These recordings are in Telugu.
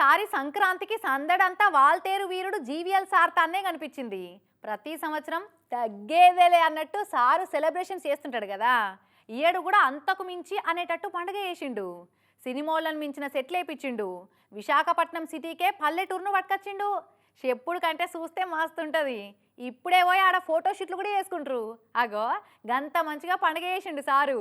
ఈసారి సంక్రాంతికి సందడంతా వాల్తేరు వీరుడు జీవీఎల్ సార్ తానే కనిపించింది. ప్రతి సంవత్సరం తగ్గేదేలే అన్నట్టు సారు సెలబ్రేషన్ చేస్తుంటాడు కదా. ఏడు కూడా అంతకు మించి అనేటట్టు పండుగ చేసిండు. సినిమాలను మించిన సెట్లు వేయించిండు విశాఖపట్నం సిటీకే పల్లెటూరును పట్టుకొచ్చిండు. చెప్పుడు కంటే చూస్తే మస్తుంటుంది. ఇప్పుడే పోయి ఆడ ఫోటోషూట్లు కూడా చేసుకుంటారు అగో గంత మంచిగా పండుగ చేసిండు సారు.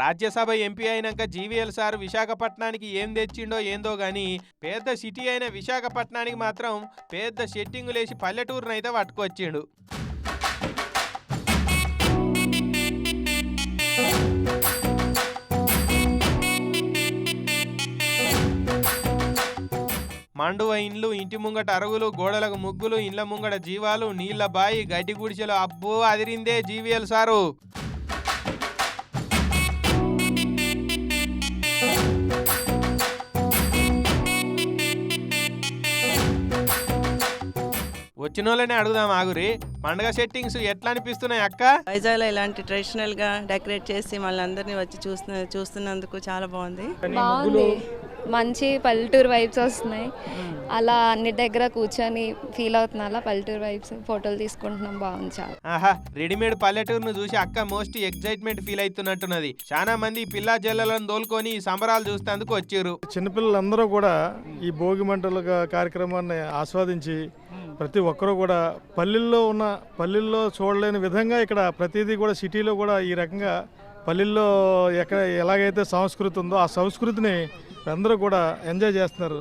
రాజ్యసభ ఎంపీ అయినాక జీవీఎల్ సార్ విశాఖపట్నానికి ఏం తెచ్చిండో ఏందో గాని పెద్ద సిటీ అయిన విశాఖపట్నానికి మాత్రం పెద్ద షెట్టింగులేసి పల్లెటూరునైతే పట్టుకొచ్చిండు. మండువ ఇండ్లు ఇంటి ముంగట అరుగులు గోడలకు ముగ్గులు ఇండ్ల ముంగట జీవాలు నీళ్ళ బాయి గడ్డి గుడిసెలు అబ్బో అదిరిందే జీవీఎల్ సారు. వచ్చిన వాళ్ళని అడుగుదాం ఆగురి. పండగ సెట్టింగ్స్ ఎట్లా అనిపిస్తున్నాయి అక్క? వైజాగ్లో ఇలాంటి ట్రెడిషనల్గా డెకరేట్ చేసి మళ్ళీ అందరినీ వచ్చి చూస్తున్న చూస్తున్నందుకు చాలా బాగుంది. బాగుంది. మంచి పల్లెటూరు వైబ్స్ వస్తున్నాయి. అలా అన్ని దగ్గర కూర్చొని ఫీల్ అవుతున్నా అలా పల్లెటూరు వైబ్స్ ఫోటోలు తీసుకుంటున్నాం. బాగుంది చాలా. ఆహా రెడీమేడ్ పల్లెటూరును చూసి అక్క మోస్ట్ ఎక్సైట్మెంట్ ఫీల్ అవుతున్నట్టున్నది. చాలా మంది పిల్లా జల్లలను తోలుకొని ఈ సంబరాలు చూస్తేందుకు వచ్చారు. చిన్నపిల్లలందరూ కూడా ఈ భోగి మంటల కార్యక్రమాన్ని ఆస్వాదించి ప్రతి ఒక్కరూ కూడా పల్లెల్లో ఉన్న పల్లెల్లో చూడలేని విధంగా ఇక్కడ ప్రతిదీ కూడా సిటీలో కూడా ఈ రకంగా పల్లెల్లో ఎక్కడ ఎలాగైతే సంస్కృతి ఉందో ఆ సంస్కృతిని అందరూ కూడా ఎంజాయ్ చేస్తున్నారు.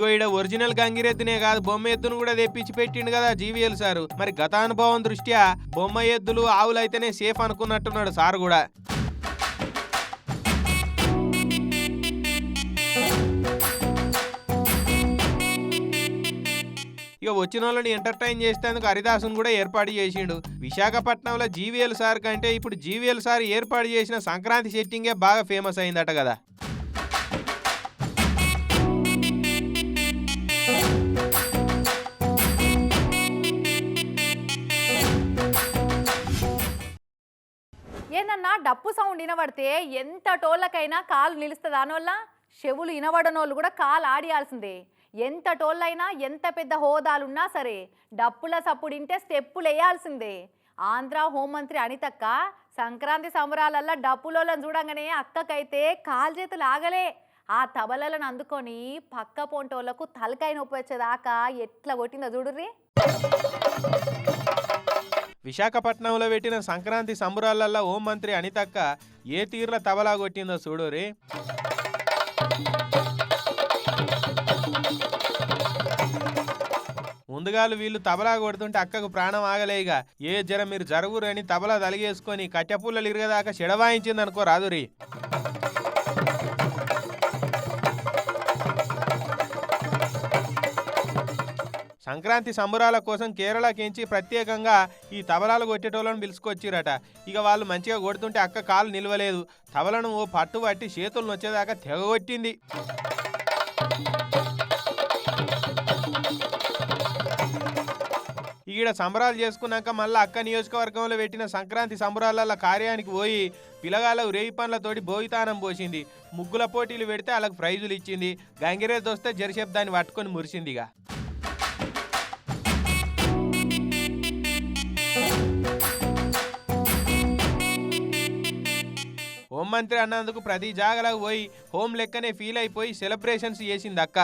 ఇగో ఈడ ఒరిజినల్ గంగిరెద్దునే కాదు బొమ్మ ఎద్దును కూడా తెప్పించి పెట్టిండు కదా జీవీఎల్ సారు. మరి గతానుభవం దృష్ట్యా బొమ్మ ఎద్దులు ఆవులు అయితేనే సేఫ్ అనుకున్నట్టున్నాడు సార్ కూడా. ఇక వచ్చిన వాళ్ళని ఎంటర్టైన్ చేసేందుకు హరిదాసును కూడా ఏర్పాటు చేసిండు. విశాఖపట్నంలో జీవీఎల్ సార్ కంటే ఇప్పుడు జీవీఎల్ సార్ ఏర్పాటు చేసిన సంక్రాంతి సెట్టింగే బాగా ఫేమస్ అయిందట కదా. ఏందన్నా డప్పు సౌండ్ వినబడితే ఎంత టోళ్ళకైనా కాలు నిలుస్తుంది. దానివల్ల చెవులు వినబడనోళ్ళు కూడా కాలు ఆడియాల్సిందే. ఎంత టోళ్ళైనా ఎంత పెద్ద హోదాలున్నా సరే డప్పుల సప్పుడింటే స్టెప్పులు వేయాల్సిందే. ఆంధ్ర హోంమంత్రి అనితక్క సంక్రాంతి సంబరాలల్లో డప్పులోళ్ళని చూడంగానే అక్కకైతే కాలు చేతులు ఆగలే. ఆ తబలలను అందుకొని పక్క పొంటోళ్ళకు తలకాయ నొప్పి వచ్చేదాకా ఎట్లా కొట్టిందో చూడుర్రీ. విశాఖపట్నంలో పెట్టిన సంక్రాంతి సంబురాలల్లో హోం మంత్రి అనితక్క ఏ తీర్ల తబలా కొట్టిందో చూడురి ముందుగాలు వీళ్ళు తబలా కొడుతుంటే అక్కకు ప్రాణం ఆగలేగా ఏ జర మీరు జరుగురని తబలా తలిగేసుకొని కట్టెపుల్లలు ఇరగదాకా చెడవాయించిందనుకో రాదురి. సంక్రాంతి సంబరాల కోసం కేరళకించి ప్రత్యేకంగా ఈ తబలాలు కొట్టేటోళ్ళని పిలుచుకొచ్చిరట. ఇక వాళ్ళు మంచిగా కొడుతుంటే అక్క కాలు నిలవలేదు. తబలను ఓ పట్టు పట్టి చేతులను వచ్చేదాకా తెగగొట్టింది ఈడ సంబరాలు చేసుకున్నాక మళ్ళీ అక్క నియోజకవర్గంలో పెట్టిన సంక్రాంతి సంబరాల కార్యానికి పోయి పిలగాళ్ళ రేయి పనులతోటి భోగితానం పోసింది. ముగ్గుల పోటీలు పెడితే వాళ్ళకి ప్రైజులు ఇచ్చింది. గంగిరేజ్ వస్తే జరిసేపు దాన్ని పట్టుకొని మురిసిందిగా హోంమంత్రి అన్నందుకు ప్రతి జాగలకు పోయి హోం లెక్కనే ఫీల్ అయిపోయి సెలబ్రేషన్స్ చేసింది అక్క.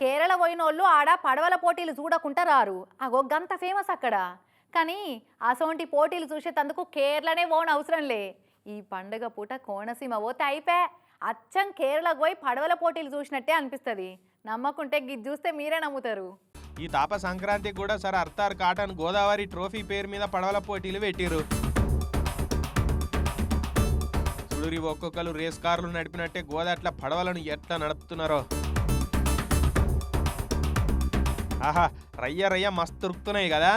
కేరళ పోయినోళ్ళు ఆడ పడవల పోటీలు చూడకుండా రారు. అగో గంత ఫేమస్ అక్కడ. కానీ అసోంటి పోటీలు చూసేటందుకు కేరళనే పోని అవసరం లే. ఈ పండుగ పూట కోనసీమ పోతే అయిపే అచ్చం కేరళకు పోయి పడవల పోటీలు చూసినట్టే అనిపిస్తుంది. నమ్మకుంటే గిది చూస్తే మీరే నమ్ముతారు. ఈ తాప సంక్రాంతికి కూడా సరే అర్తార్ కాటన్ గోదావరి ట్రోఫీ పేరు మీద పడవల పోటీలు పెట్టిరు. చూడురి ఒక్కొక్కరు రేస్ కార్లు నడిపినట్టే గోదాట్ల పడవలను ఎట్లా నడుపుతున్నారో. ఆహా రయ్య రయ్య మస్తు దొరుకుతున్నాయి కదా.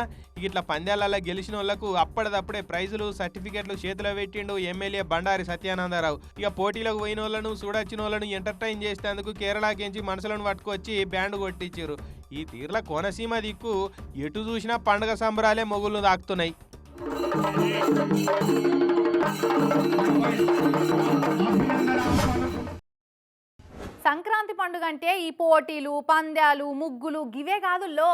ఇట్లా పందాలలో గెలిచిన వాళ్ళకు అప్పటిదప్పుడే ప్రైజులు సర్టిఫికెట్లు చేతిలో పెట్టిండు ఎమ్మెల్యే బండారి సత్యానందరావు. ఇక పోటీలకు పోయిన వాళ్ళను చూడొచ్చిన వాళ్ళను ఎంటర్టైన్ చేసేందుకు కేరళకించి మనసులను పట్టుకొచ్చి బ్యాండ్ కొట్టించారు ఈ తీర్ల కోనసీమ దిక్కు ఎటు చూసినా పండగ సంబరాలే మొగుళ్ళు దాక్కుతున్నాయి సంక్రాంతి పండుగ అంటే ఈ పోటీలు పందాలు ముగ్గులు గివే కాదు లో.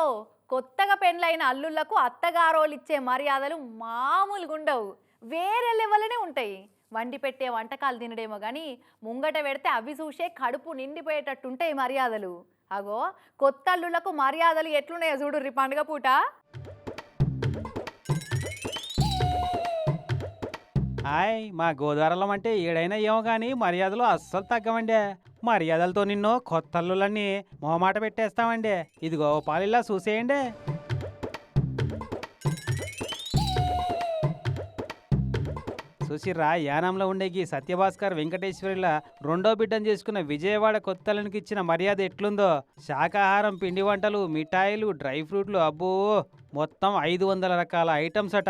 కొత్తగా పెండ్లైన అల్లుళ్ళకు అత్తగారోళ్ళు ఇచ్చే మర్యాదలు మామూలుగా ఉండవు వేరే లెవెల్లోనే ఉంటాయి. వండి పెట్టే వంటకాలు తినడేమో కానీ ముంగట పెడితే అవి చూసే కడుపు నిండిపోయేటట్టు ఉంటాయి మర్యాదలు. అగో కొత్త అల్లుళ్ళకు మర్యాదలు ఎట్లున్నాయో చూడు పండుగ పూట. హాయ్ మా గోదావరిలో అంటే ఏడైనా ఏమో కానీ మర్యాదలు అస్సలు తగ్గమండే మర్యాదలతో నిన్ను కొత్త అల్లులన్నీ మొహమాట పెట్టేస్తామండి. ఇదిగో పాలిలా చూసేయండి. చూసిర్రా యానంలో ఉండే ఈ సత్యభాస్కర్ వెంకటేశ్వరిల రెండో బిడ్డను చేసుకున్న విజయవాడ కొత్తలనికి ఇచ్చిన మర్యాద ఎట్లుందో? శాకాహారం పిండి వంటలు మిఠాయిలు డ్రై ఫ్రూట్లు అబ్బో! మొత్తం ఐదు వందల రకాల ఐటమ్స్ అట.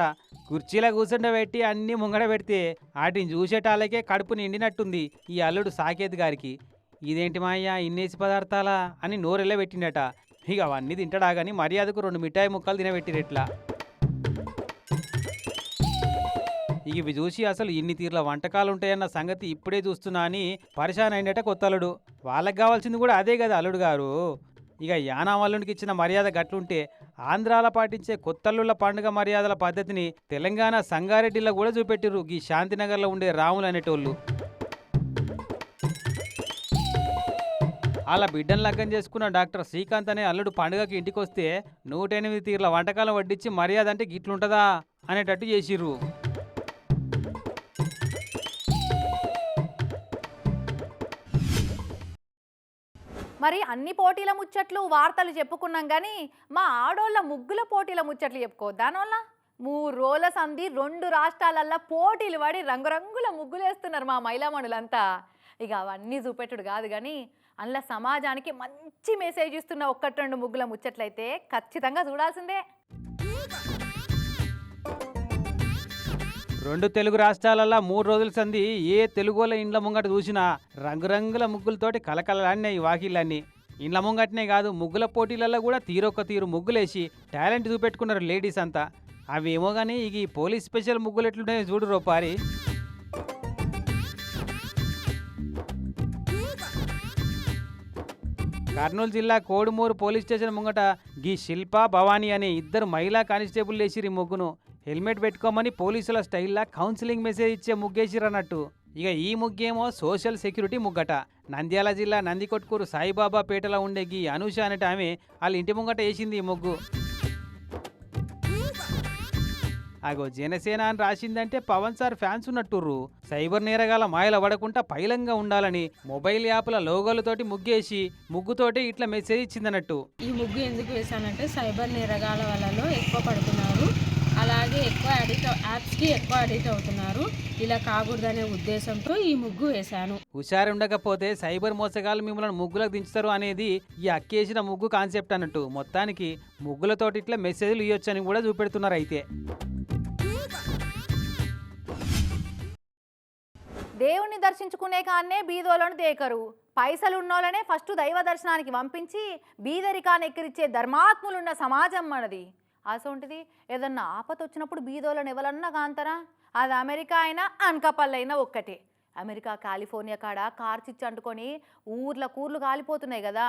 కుర్చీలో కూర్చుండబెట్టి అన్నీ ముంగడ పెడితే వాటిని చూసేటాలకే కడుపు నిండినట్టుంది ఈ అల్లుడు సాకేత్ గారికి. ఇదేంటి మాయ్యా ఇన్నేసి పదార్థాలా అని నోరెళ్ళ పెట్టిండట. ఇక అవన్నీ తింటడా కానీ మర్యాదకు రెండు మిఠాయి ముక్కలు తినబెట్టిరెట్లా. ఇక ఇవి చూసి అసలు ఇన్ని తీర్ల వంటకాలు ఉంటాయన్న సంగతి ఇప్పుడే చూస్తున్నా అని పరిశాన్ అయినట కొత్త అల్లుడు వాళ్ళకి కావాల్సింది కూడా అదే కదా అల్లుడు గారు. ఇక యానామల్లునికి ఇచ్చిన మర్యాద గట్లుంటే ఆంధ్రాల పాటించే కొత్తల్లుళ్ళ పండుగ మర్యాదల పద్ధతిని తెలంగాణ సంగారెడ్డిలో కూడా చూపెట్టిర్రు. ఈ శాంతినగర్లో ఉండే రాములు అనేటోళ్ళు అలా బిడ్డను లగ్గం చేసుకున్న డాక్టర్ శ్రీకాంత్ అనే అల్లుడు పండుగకి ఇంటికి వస్తే నూట ఎనిమిది తీర్ల వంటకాలు వడ్డించి మర్యాద అంటే గిట్లుంటదా అనేటట్టు చేసిర్రు. మరి అన్ని పోటీల ముచ్చట్లు వార్తలు చెప్పుకున్నాం కానీ మా ఆడోళ్ళ ముగ్గుల పోటీల ముచ్చట్లు చెప్పుకో. దానివల్ల మూడు రోజుల సంధి రెండు రాష్ట్రాలల్లో పోటీలు పడి రంగురంగుల ముగ్గులు వేస్తున్నారు మా మైలామణులంతా ఇక అవన్నీ చూపెట్టుడు కాదు కానీ అందులో సమాజానికి మంచి మెసేజ్ ఇస్తున్న ఒక్కటి రెండు ముగ్గుల ముచ్చట్లయితే ఖచ్చితంగా చూడాల్సిందే. రెండు తెలుగు రాష్ట్రాలల్లో మూడు రోజుల సంధి ఏ తెలుగుల ఇండ్ల ముంగట చూసినా రంగురంగుల ముగ్గులతోటి కలకలలాడినాయి వాకిళ్ళన్నీ. ఇండ్ల ముంగటనే కాదు ముగ్గుల పోటీలలో కూడా తీరొక్క తీరు ముగ్గులేసి టాలెంట్ చూపెట్టుకున్నారు లేడీస్ అంతా. అవేమో కానీ ఇక ఈ పోలీస్ స్పెషల్ ముగ్గులు ఎట్లుంటాయో చూడు రోపారి కర్నూలు జిల్లా కోడుమూరు పోలీస్ స్టేషన్ ముంగట గీ శిల్ప భవానీ అనే ఇద్దరు మహిళా కానిస్టేబుల్ వేసిరు ఈ ముగ్గును. హెల్మెట్ పెట్టుకోమని పోలీసుల స్టైల్లా కౌన్సిలింగ్ మెసేజ్ ఇచ్చే ముగ్గేసిరన్నట్టు ఇక ఈ ముగ్గేమో సోషల్ సెక్యూరిటీ ముగ్గట. నంద్యాల జిల్లా నందికొట్కూరు సాయిబాబా పేటలో ఉండే గీ అనూష అనేట ఆమె వాళ్ళ ఇంటి ముంగట వేసింది ఈ ముగ్గు. అగో జనసేన అని రాసిందంటే పవన్ సార్ ఫ్యాన్స్ ఉన్నట్టుర్రు. సైబర్ నేరగాల మాయల పడకుండా పైలంగా ఉండాలని మొబైల్ యాప్ల లోగోలతోటి ముగ్గేసి ముగ్గుతోటి ఇట్లా మెసేజ్ ఇచ్చిందన్నట్టు. ఈ ముగ్గు ఎందుకు వేశానంటే సైబర్ నేరగాల వలలో ఎక్కువ పడుతున్నారు. అలాగే ఎక్కువ అడిక్ట్ యాప్స్కి ఎక్కువ అడిక్ట్ అవుతున్నారు. ఇలా కాకూడదనే ఉద్దేశంతో ఈ ముగ్గు వేశాను. హుషారు ఉండకపోతే సైబర్ మోసగాళ్ళు మిమ్మల్ని ముగ్గులకు దించుతారు అనేది ఈ అక్కేసిన ముగ్గు కాన్సెప్ట్ అన్నట్టు. మొత్తానికి ముగ్గులతోటి ఇట్లా మెసేజ్లు ఇవ్వచ్చని కూడా చూపెడుతున్నారు అయితే దేవుణ్ణి దర్శించుకునే కాన్నే బీదోలను దేకరు పైసలు ఉన్నోళ్ళనే ఫస్ట్ దైవ దర్శనానికి పంపించి బీదరికాన్ని ఎక్కిరిచ్చే ధర్మాత్ములున్న సమాజం మనది. అసొంటిది ఏదన్నా ఆపత వచ్చినప్పుడు బీదోళ్ళని ఎవరన్నా కాంతరా? అది అమెరికా అయినా అనకాపల్లి ఒక్కటే. అమెరికా కాలిఫోర్నియా కాడ కార్చిచ్చి అంటుకొని ఊర్ల కూర్లు కాలిపోతున్నాయి కదా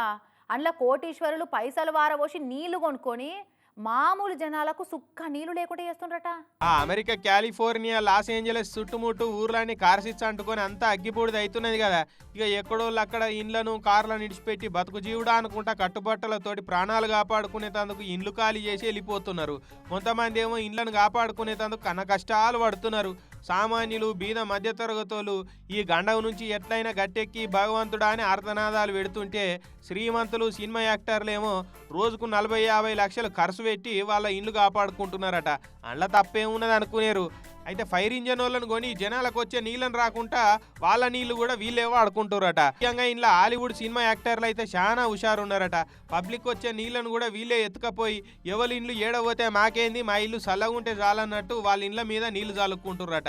అందులో కోటీశ్వరులు పైసలు వారబోసి నీళ్ళు కొనుక్కొని మామూలు జనాలకు సుక్క నీళ్ళు లేకుండా చేస్తుండ్రట. ఆ అమెరికా కాలిఫోర్నియా లాస్ ఏంజలస్ చుట్టుముట్టు ఊర్లన్నీ కార్సిచ్చు అంటుకొని అంతా అగ్గిపూడిది అవుతున్నది కదా. ఇక ఎక్కడోళ్ళు అక్కడ ఇండ్లను కార్లను ఇడిచిపెట్టి బతుకు జీవుడా అనుకుంటా కట్టుబట్టలతోటి ప్రాణాలు కాపాడుకునేటందుకు ఇండ్లు ఖాళీ చేసి వెళ్ళిపోతున్నారు. కొంతమంది ఏమో ఇండ్లను కాపాడుకునేటందుకు కన్న కష్టాలు పడుతున్నారు. సామాన్యులు బీద మధ్యతరగతులు ఈ గండం నుంచి ఎట్లయినా గట్టెక్కి భగవంతుడా అని అర్ధనాదాలు పెడుతుంటే శ్రీమంతులు సినిమా యాక్టర్లేమో రోజుకు నలభై యాభై లక్షలు ఖర్చు పెట్టి వాళ్ళ ఇండ్లు కాపాడుకుంటున్నారట. అందులో తప్పేమున్నది అనుకునేరు. అయితే ఫైర్ ఇంజన్ వాళ్ళని కొని జనాలకు వచ్చే నీళ్ళని రాకుండా వాళ్ళ నీళ్ళు కూడా వీళ్ళే వాడుకుంటారట. ముఖ్యంగా ఇంట్లో హాలీవుడ్ సినిమా యాక్టర్లు అయితే చాలా హుషారున్నారట. పబ్లిక్ వచ్చే నీళ్ళను కూడా వీళ్ళే ఎత్తుకపోయి ఎవరి ఇండ్లు ఏడబోతే మాకేంది మా ఇల్లు చల్లగుంటే చాలన్నట్టు వాళ్ళ ఇండ్ల మీద నీళ్ళు చల్లుకుంటుర్రట.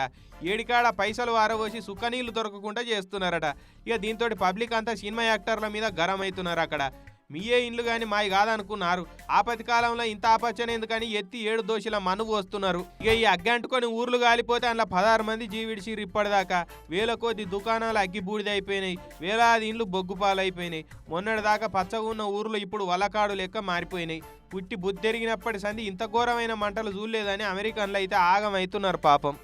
ఏడికాడ పైసలు వారబోసి సుక్క నీళ్ళు దొరకకుండా చేస్తున్నారట. ఇక దీంతో పబ్లిక్ అంతా సినిమా యాక్టర్ల మీద గరం అవుతున్నారు అక్కడ. మీయే ఇండ్లు కానీ మాయి కాదనుకున్నారు. ఆపతి కాలంలో ఇంత ఆపచ్చని ఎందుకని ఎత్తి ఏడు దోషుల మనువు వస్తున్నారు. ఇక ఈ అగ్గంటుకొని ఊర్లు కాలిపోతే అందులో పదహారు మంది జీవిడిసిరు ఇప్పటిదాకా. వేల కొద్ది దుకాణాలు అగ్గి బూడిదైపోయినాయి వేలాది ఇండ్లు బొగ్గుపాలైపోయినాయి. మొన్నటిదాకా పచ్చగా ఉన్న ఊర్లు ఇప్పుడు వలకాడు లెక్క మారిపోయినాయి. పుట్టి బుద్ధెరిగినప్పటి సంధి ఇంత ఘోరమైన మంటలు చూడలేదని అమెరికన్లు అయితే ఆగమవుతున్నారు పాపం.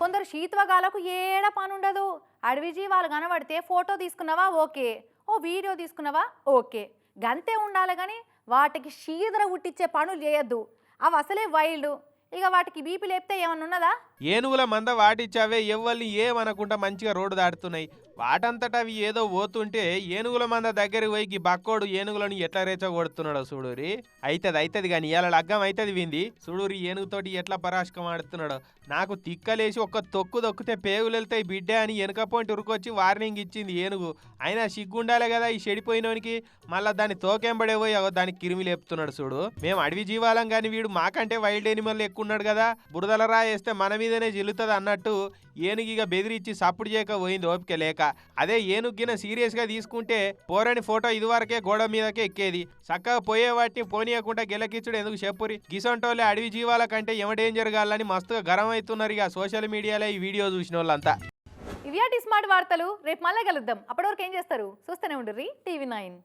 కొందరు శీత్వగాలకు ఏడ పని ఉండదు అడవి జీవాలు కనబడితే ఫోటో తీసుకున్నావా? ఓకే. ఓ వీడియో తీసుకున్నావా? ఓకే. గంతే ఉండాలి కానీ వాటికి శీదర ఉట్టించే పనులు చేయొద్దు. అవి అసలే వైల్డ్. ఇక వాటికి బీపీ లేపితే ఏమన్నా ఉన్నదా? ఏనుగుల మంద వాటిచ్చావే ఎవ్వల్ని ఏమనకుండా మంచిగా రోడ్డు దాటుతున్నాయి. వాటంతట అవి ఏదో పోతుంటే ఏనుగుల మంద దగ్గరికి పోయి బక్కోడు ఏనుగులను ఎట్లా రెచ్చగొడుతున్నాడో సూడూరి అయితది అయితది కానీ ఇలా లగ్గం అవుతుంది వింది. చూడూరి ఏనుగుతోటి ఎట్లా పరాశకం ఆడుతున్నాడో. నాకు తిక్కలేసి ఒక్క తొక్కు దొక్కితే పేగులు వెళ్తాయి బిడ్డ అని వెనక ఉరుకొచ్చి వార్నింగ్ ఇచ్చింది ఏనుగు. అయినా సిగ్గుండాలే కదా ఈ చెడిపోయినోనికి. మళ్ళా దాన్ని తోకెంబడే పోయి దానికి కిరిమి లేపుతున్నాడు చూడు. మేము అడవి జీవాలం కానీ వీడు మాకంటే వైల్డ్ ఎనిమల్ ఎక్కువ ఉన్నాడు కదా. బురదల వేస్తే మన మీదనే జిల్లుతుంది అన్నట్టు ఏనుగిగా బెదిరించి సప్పుడు చేయక పోయింది ఓపిక లేక. అదే ఏనుగిన సీరియస్గా తీసుకుంటే పోరని ఫోటో ఇదివరకే గోడ మీదకే ఎక్కేది. చక్కగా పోయే వాటిని పోనీయకుండా గెలకిచ్చుడు ఎందుకు చెప్పురి? గిసంటోళ్ళే అడవి జీవాల కంటే ఏమ డేంజర్ కాలని మస్తుగా గరం అవుతున్నారు ఇక సోషల్ మీడియాలో ఈ వీడియో చూసిన వాళ్ళంతా ఇవి స్మార్ట్ వార్తలు. రేపు మళ్ళీ కలుద్దాం. అప్పటివరకు ఏం చేస్తారు? చూస్తూనే ఉండరు టీవీ నైన్.